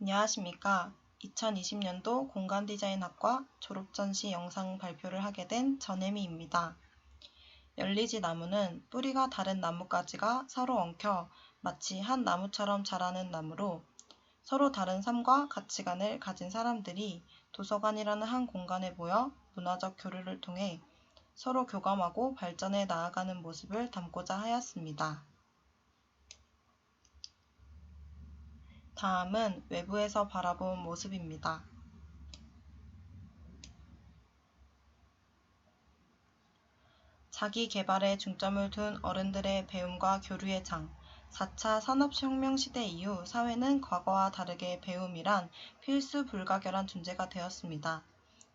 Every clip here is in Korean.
안녕하십니까. 2020년도 공간디자인학과 졸업전시 영상 발표를 하게 된 전혜미입니다. 열리지 나무는 뿌리가 다른 나뭇가지가 서로 엉켜 마치 한 나무처럼 자라는 나무로 서로 다른 삶과 가치관을 가진 사람들이 도서관이라는 한 공간에 모여 문화적 교류를 통해 서로 교감하고 발전해 나아가는 모습을 담고자 하였습니다. 다음은 외부에서 바라본 모습입니다. 자기 개발에 중점을 둔 어른들의 배움과 교류의 장. 4차 산업혁명 시대 이후 사회는 과거와 다르게 배움이란 필수 불가결한 존재가 되었습니다.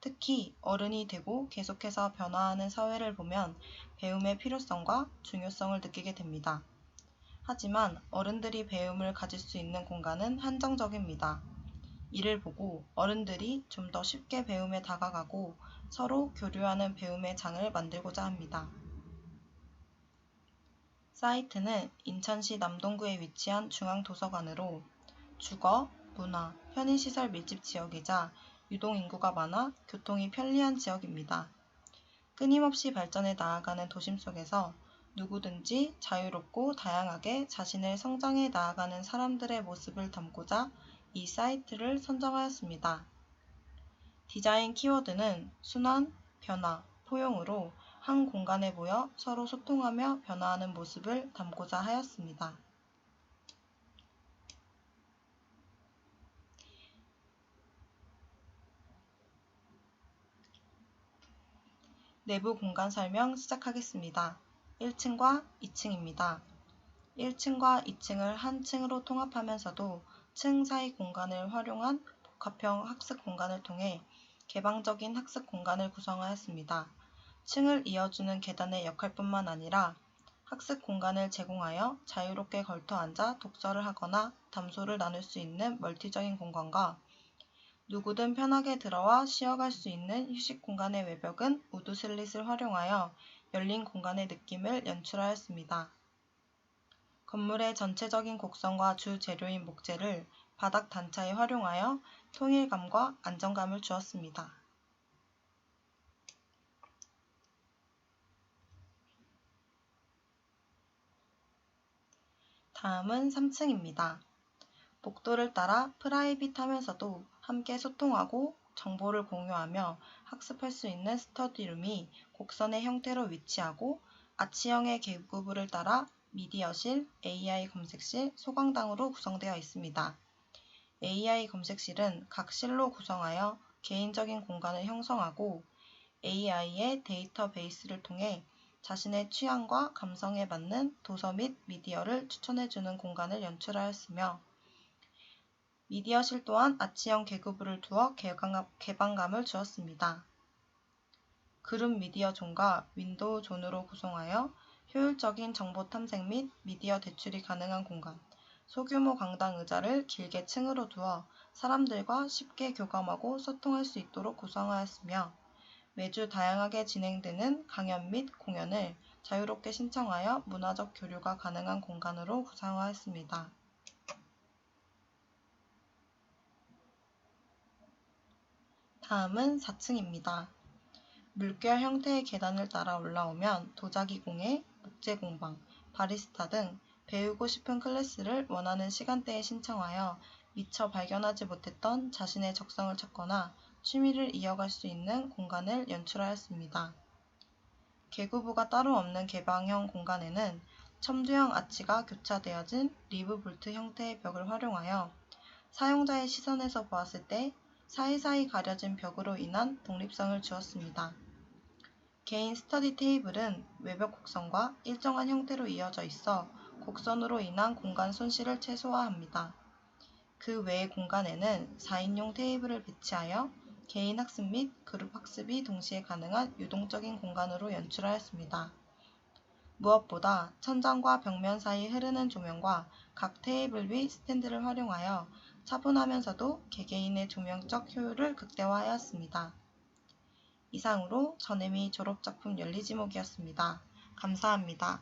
특히 어른이 되고 계속해서 변화하는 사회를 보면 배움의 필요성과 중요성을 느끼게 됩니다. 하지만 어른들이 배움을 가질 수 있는 공간은 한정적입니다. 이를 보고 어른들이 좀 더 쉽게 배움에 다가가고 서로 교류하는 배움의 장을 만들고자 합니다. 사이트는 인천시 남동구에 위치한 중앙도서관으로 주거, 문화, 편의시설 밀집 지역이자 유동인구가 많아 교통이 편리한 지역입니다. 끊임없이 발전해 나아가는 도심 속에서 누구든지 자유롭고 다양하게 자신을 성장해 나아가는 사람들의 모습을 담고자 이 사이트를 선정하였습니다. 디자인 키워드는 순환, 변화, 포용으로 한 공간에 모여 서로 소통하며 변화하는 모습을 담고자 하였습니다. 내부 공간 설명 시작하겠습니다. 1층과 2층입니다. 1층과 2층을 한 층으로 통합하면서도 층 사이 공간을 활용한 복합형 학습 공간을 통해 개방적인 학습 공간을 구성하였습니다. 층을 이어주는 계단의 역할뿐만 아니라 학습 공간을 제공하여 자유롭게 걸터 앉아 독서를 하거나 담소를 나눌 수 있는 멀티적인 공간과 누구든 편하게 들어와 쉬어갈 수 있는 휴식 공간의 외벽은 우드 슬릿을 활용하여 열린 공간의 느낌을 연출하였습니다. 건물의 전체적인 곡선과 주 재료인 목재를 바닥 단차에 활용하여 통일감과 안정감을 주었습니다. 다음은 3층입니다. 복도를 따라 프라이빗하면서도 함께 소통하고 정보를 공유하며 학습할 수 있는 스터디룸이 곡선의 형태로 위치하고 아치형의 계구부를 따라 미디어실, AI 검색실, 소강당으로 구성되어 있습니다. AI 검색실은 각 실로 구성하여 개인적인 공간을 형성하고 AI의 데이터베이스를 통해 자신의 취향과 감성에 맞는 도서 및 미디어를 추천해주는 공간을 연출하였으며 미디어실 또한 아치형 계급부를 두어 개방감을 주었습니다. 그룹 미디어 존과 윈도우 존으로 구성하여 효율적인 정보 탐색 및 미디어 대출이 가능한 공간, 소규모 강당 의자를 길게 층으로 두어 사람들과 쉽게 교감하고 소통할 수 있도록 구성하였으며 매주 다양하게 진행되는 강연 및 공연을 자유롭게 신청하여 문화적 교류가 가능한 공간으로 구성하였습니다. 다음은 4층입니다. 물결 형태의 계단을 따라 올라오면 도자기 공예, 목재 공방, 바리스타 등 배우고 싶은 클래스를 원하는 시간대에 신청하여 미처 발견하지 못했던 자신의 적성을 찾거나 취미를 이어갈 수 있는 공간을 연출하였습니다. 계구부가 따로 없는 개방형 공간에는 첨두형 아치가 교차되어진 리브 볼트 형태의 벽을 활용하여 사용자의 시선에서 보았을 때 사이사이 가려진 벽으로 인한 독립성을 주었습니다. 개인 스터디 테이블은 외벽 곡선과 일정한 형태로 이어져 있어 곡선으로 인한 공간 손실을 최소화합니다. 그 외의 공간에는 4인용 테이블을 배치하여 개인 학습 및 그룹 학습이 동시에 가능한 유동적인 공간으로 연출하였습니다. 무엇보다 천장과 벽면 사이 흐르는 조명과 각 테이블 위 스탠드를 활용하여 차분하면서도 개개인의 조명적 효율을 극대화하였습니다. 이상으로 전혜미 졸업작품 열리지목이었습니다. 감사합니다.